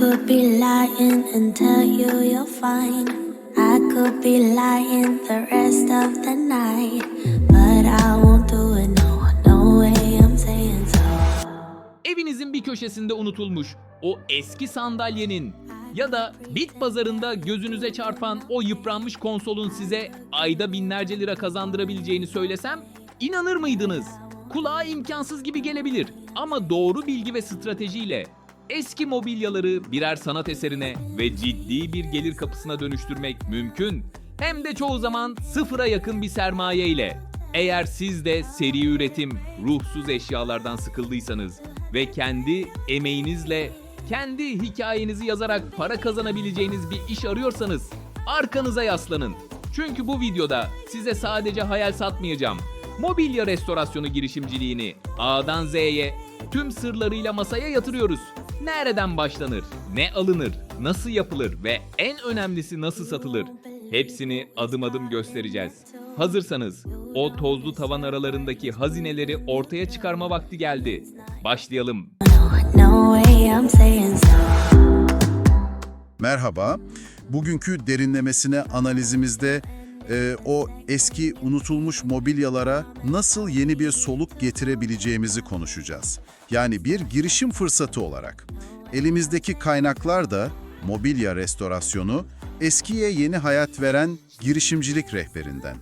could be lying and tell you you're fine. I could be lying the rest of the night. But I won't do it, no, no way I'm saying so. Evinizin bir köşesinde unutulmuş o eski sandalyenin ya da bit pazarında gözünüze çarpan o yıpranmış konsolun size ayda binlerce lira kazandırabileceğini söylesem inanır mıydınız? Kulağa imkansız gibi gelebilir ama doğru bilgi ve stratejiyle eski mobilyaları birer sanat eserine ve ciddi bir gelir kapısına dönüştürmek mümkün. Hem de çoğu zaman sıfıra yakın bir sermaye ile. Eğer siz de seri üretim, ruhsuz eşyalardan sıkıldıysanız ve kendi emeğinizle, kendi hikayenizi yazarak para kazanabileceğiniz bir iş arıyorsanız arkanıza yaslanın. Çünkü bu videoda size sadece hayal satmayacağım. Mobilya restorasyonu girişimciliğini A'dan Z'ye tüm sırlarıyla masaya yatırıyoruz. Nereden başlanır, ne alınır, nasıl yapılır ve en önemlisi nasıl satılır? Hepsini adım adım göstereceğiz. Hazırsanız o tozlu tavan aralarındaki hazineleri ortaya çıkarma vakti geldi. Başlayalım. Merhaba. Bugünkü derinlemesine analizimizde e, o eski unutulmuş mobilyalara nasıl yeni bir soluk getirebileceğimizi konuşacağız. Yani bir girişim fırsatı olarak. Elimizdeki kaynaklar da mobilya restorasyonu, eskiye yeni hayat veren girişimcilik rehberinden.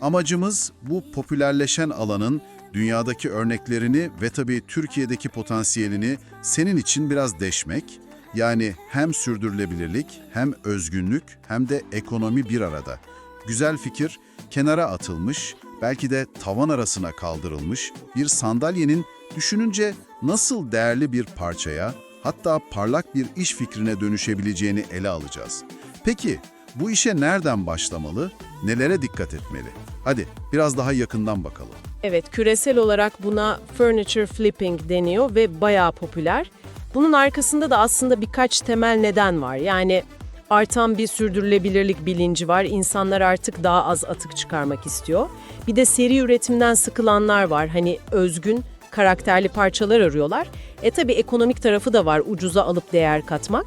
Amacımız bu popülerleşen alanın dünyadaki örneklerini ve tabii Türkiye'deki potansiyelini senin için biraz deşmek, yani hem sürdürülebilirlik, hem özgünlük, hem de ekonomi bir arada. Güzel fikir, kenara atılmış, belki de tavan arasına kaldırılmış bir sandalyenin düşününce nasıl değerli bir parçaya, hatta parlak bir iş fikrine dönüşebileceğini ele alacağız. Peki, bu işe nereden başlamalı, nelere dikkat etmeli? Hadi biraz daha yakından bakalım. Evet, küresel olarak buna furniture flipping deniyor ve bayağı popüler. Bunun arkasında da aslında birkaç temel neden var. Yani artan bir sürdürülebilirlik bilinci var. İnsanlar artık daha az atık çıkarmak istiyor. Bir de seri üretimden sıkılanlar var. Hani özgün, karakterli parçalar arıyorlar. E tabi ekonomik tarafı da var ucuza alıp değer katmak.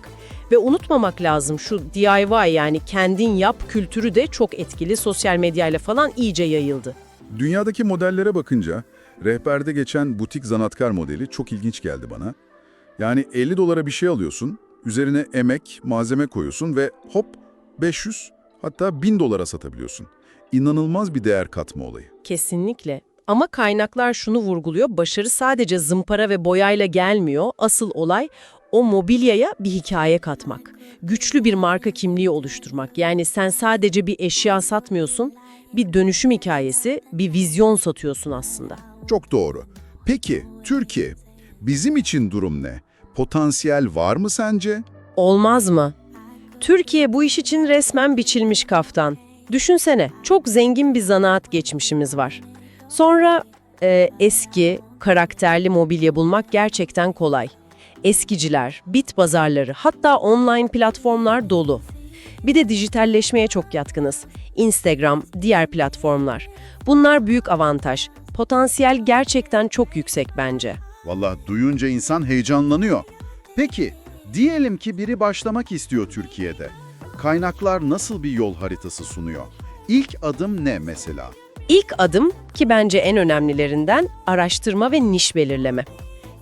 Ve unutmamak lazım şu DIY yani kendin yap kültürü de çok etkili. Sosyal medyayla falan iyice yayıldı. Dünyadaki modellere bakınca rehberde geçen butik zanatkar modeli çok ilginç geldi bana. Yani 50 dolara bir şey alıyorsun, üzerine emek, malzeme koyuyorsun ve hop 500 hatta 1000 dolara satabiliyorsun. İnanılmaz bir değer katma olayı. Kesinlikle. Ama kaynaklar şunu vurguluyor, başarı sadece zımpara ve boyayla gelmiyor. Asıl olay o mobilyaya bir hikaye katmak. Güçlü bir marka kimliği oluşturmak. Yani sen sadece bir eşya satmıyorsun, bir dönüşüm hikayesi, bir vizyon satıyorsun aslında. Çok doğru. Peki Türkiye, bizim için durum ne? Potansiyel var mı sence? Olmaz mı? Türkiye bu iş için resmen biçilmiş kaftan. Düşünsene, çok zengin bir zanaat geçmişimiz var. Sonra e, eski, karakterli mobilya bulmak gerçekten kolay. Eskiciler, bit pazarları, hatta online platformlar dolu. Bir de dijitalleşmeye çok yatkınız. Instagram, diğer platformlar. Bunlar büyük avantaj. Potansiyel gerçekten çok yüksek bence. Vallahi duyunca insan heyecanlanıyor. Peki, diyelim ki biri başlamak istiyor Türkiye'de. Kaynaklar nasıl bir yol haritası sunuyor? İlk adım ne mesela? İlk adım ki bence en önemlilerinden araştırma ve niş belirleme.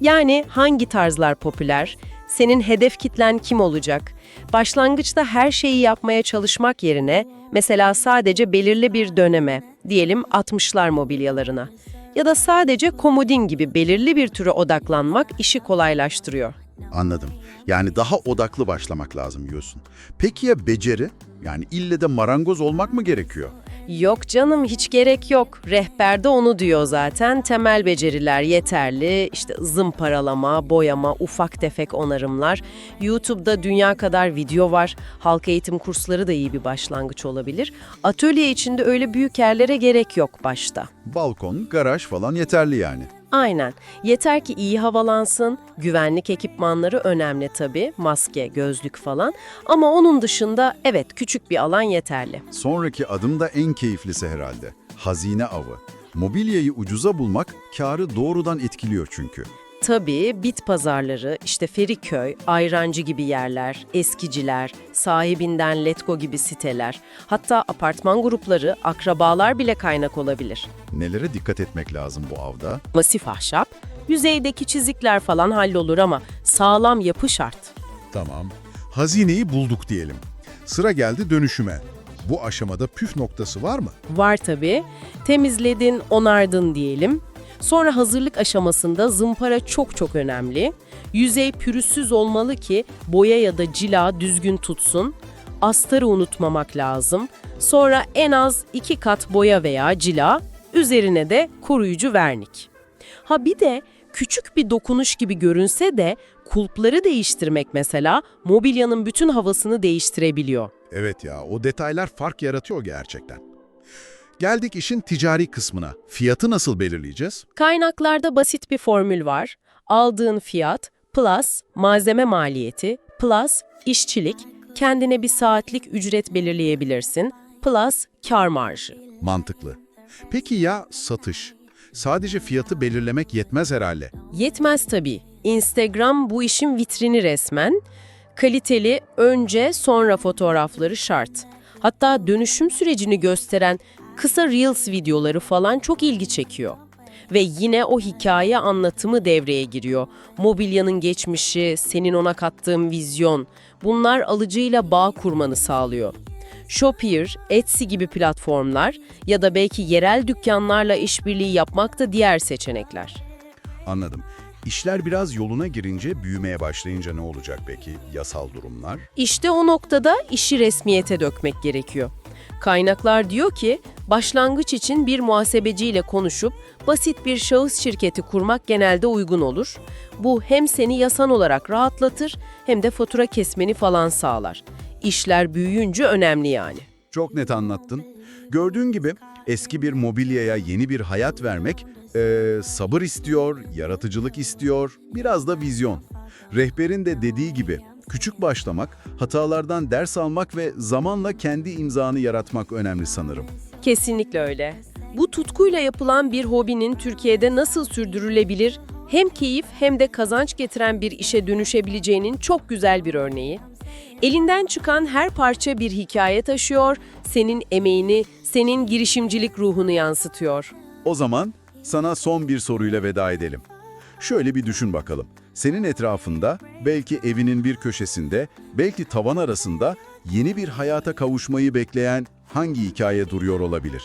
Yani hangi tarzlar popüler, senin hedef kitlen kim olacak? Başlangıçta her şeyi yapmaya çalışmak yerine mesela sadece belirli bir döneme, diyelim 60'lar mobilyalarına ya da sadece komodin gibi belirli bir türe odaklanmak işi kolaylaştırıyor. Anladım. Yani daha odaklı başlamak lazım diyorsun. Peki ya beceri? Yani ille de marangoz olmak mı gerekiyor? Yok canım hiç gerek yok. Rehberde onu diyor zaten. Temel beceriler yeterli. İşte zımparalama, boyama, ufak tefek onarımlar. YouTube'da dünya kadar video var. Halk eğitim kursları da iyi bir başlangıç olabilir. Atölye içinde öyle büyük yerlere gerek yok başta. Balkon, garaj falan yeterli yani. Aynen. Yeter ki iyi havalansın. Güvenlik ekipmanları önemli tabii. Maske, gözlük falan. Ama onun dışında evet küçük bir alan yeterli. Sonraki adım da en keyiflisi herhalde. Hazine avı. Mobilyayı ucuza bulmak karı doğrudan etkiliyor çünkü. Tabii bit pazarları, işte Feriköy, Ayrancı gibi yerler, eskiciler, sahibinden Letgo gibi siteler, hatta apartman grupları, akrabalar bile kaynak olabilir. Nelere dikkat etmek lazım bu avda? Masif ahşap, yüzeydeki çizikler falan hallolur ama sağlam yapı şart. Tamam. Hazineyi bulduk diyelim. Sıra geldi dönüşüme. Bu aşamada püf noktası var mı? Var tabii. Temizledin, onardın diyelim. Sonra hazırlık aşamasında zımpara çok çok önemli. Yüzey pürüzsüz olmalı ki boya ya da cila düzgün tutsun. Astarı unutmamak lazım. Sonra en az iki kat boya veya cila, üzerine de koruyucu vernik. Ha bir de küçük bir dokunuş gibi görünse de kulpları değiştirmek mesela mobilyanın bütün havasını değiştirebiliyor. Evet ya, o detaylar fark yaratıyor gerçekten. Geldik işin ticari kısmına. Fiyatı nasıl belirleyeceğiz? Kaynaklarda basit bir formül var. Aldığın fiyat plus malzeme maliyeti plus işçilik, kendine bir saatlik ücret belirleyebilirsin plus kar marjı. Mantıklı. Peki ya satış? Sadece fiyatı belirlemek yetmez herhalde. Yetmez tabii. Instagram bu işin vitrini resmen. Kaliteli önce sonra fotoğrafları şart. Hatta dönüşüm sürecini gösteren kısa Reels videoları falan çok ilgi çekiyor. Ve yine o hikaye anlatımı devreye giriyor. Mobilyanın geçmişi, senin ona kattığın vizyon, bunlar alıcıyla bağ kurmanı sağlıyor. Shopier, Etsy gibi platformlar ya da belki yerel dükkanlarla işbirliği yapmak da diğer seçenekler. Anladım. İşler biraz yoluna girince, büyümeye başlayınca ne olacak peki? Yasal durumlar? İşte o noktada işi resmiyete dökmek gerekiyor. Kaynaklar diyor ki, başlangıç için bir muhasebeciyle konuşup basit bir şahıs şirketi kurmak genelde uygun olur. Bu hem seni yasan olarak rahatlatır hem de fatura kesmeni falan sağlar. İşler büyüyünce önemli yani. Çok net anlattın. Gördüğün gibi eski bir mobilyaya yeni bir hayat vermek eee, sabır istiyor, yaratıcılık istiyor, biraz da vizyon. Rehberin de dediği gibi küçük başlamak, hatalardan ders almak ve zamanla kendi imzanı yaratmak önemli sanırım. Kesinlikle öyle. Bu tutkuyla yapılan bir hobinin Türkiye'de nasıl sürdürülebilir, hem keyif hem de kazanç getiren bir işe dönüşebileceğinin çok güzel bir örneği. Elinden çıkan her parça bir hikaye taşıyor, senin emeğini, senin girişimcilik ruhunu yansıtıyor. O zaman sana son bir soruyla veda edelim. Şöyle bir düşün bakalım. Senin etrafında, belki evinin bir köşesinde, belki tavan arasında yeni bir hayata kavuşmayı bekleyen hangi hikaye duruyor olabilir?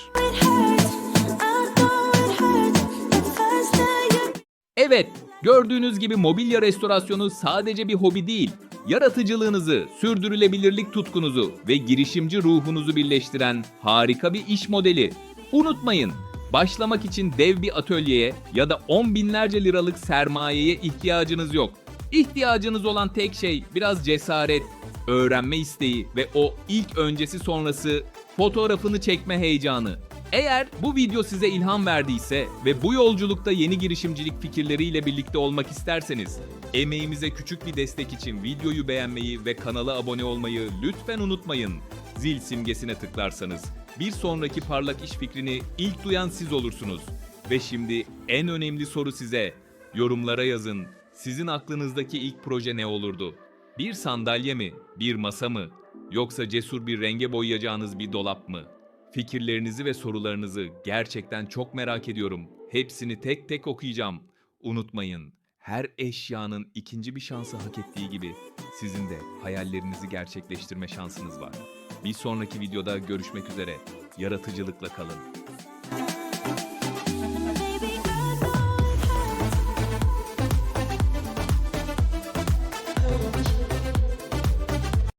Evet, gördüğünüz gibi mobilya restorasyonu sadece bir hobi değil, yaratıcılığınızı, sürdürülebilirlik tutkunuzu ve girişimci ruhunuzu birleştiren harika bir iş modeli. Unutmayın, başlamak için dev bir atölyeye ya da on binlerce liralık sermayeye ihtiyacınız yok. İhtiyacınız olan tek şey biraz cesaret, öğrenme isteği ve o ilk öncesi sonrası fotoğrafını çekme heyecanı. Eğer bu video size ilham verdiyse ve bu yolculukta yeni girişimcilik fikirleriyle birlikte olmak isterseniz, emeğimize küçük bir destek için videoyu beğenmeyi ve kanala abone olmayı lütfen unutmayın. Zil simgesine tıklarsanız bir sonraki parlak iş fikrini ilk duyan siz olursunuz. Ve şimdi en önemli soru size. Yorumlara yazın. Sizin aklınızdaki ilk proje ne olurdu? Bir sandalye mi? Bir masa mı? Yoksa cesur bir renge boyayacağınız bir dolap mı? Fikirlerinizi ve sorularınızı gerçekten çok merak ediyorum. Hepsini tek tek okuyacağım. Unutmayın, her eşyanın ikinci bir şansı hak ettiği gibi sizin de hayallerinizi gerçekleştirme şansınız var. Bir sonraki videoda görüşmek üzere. Yaratıcılıkla kalın.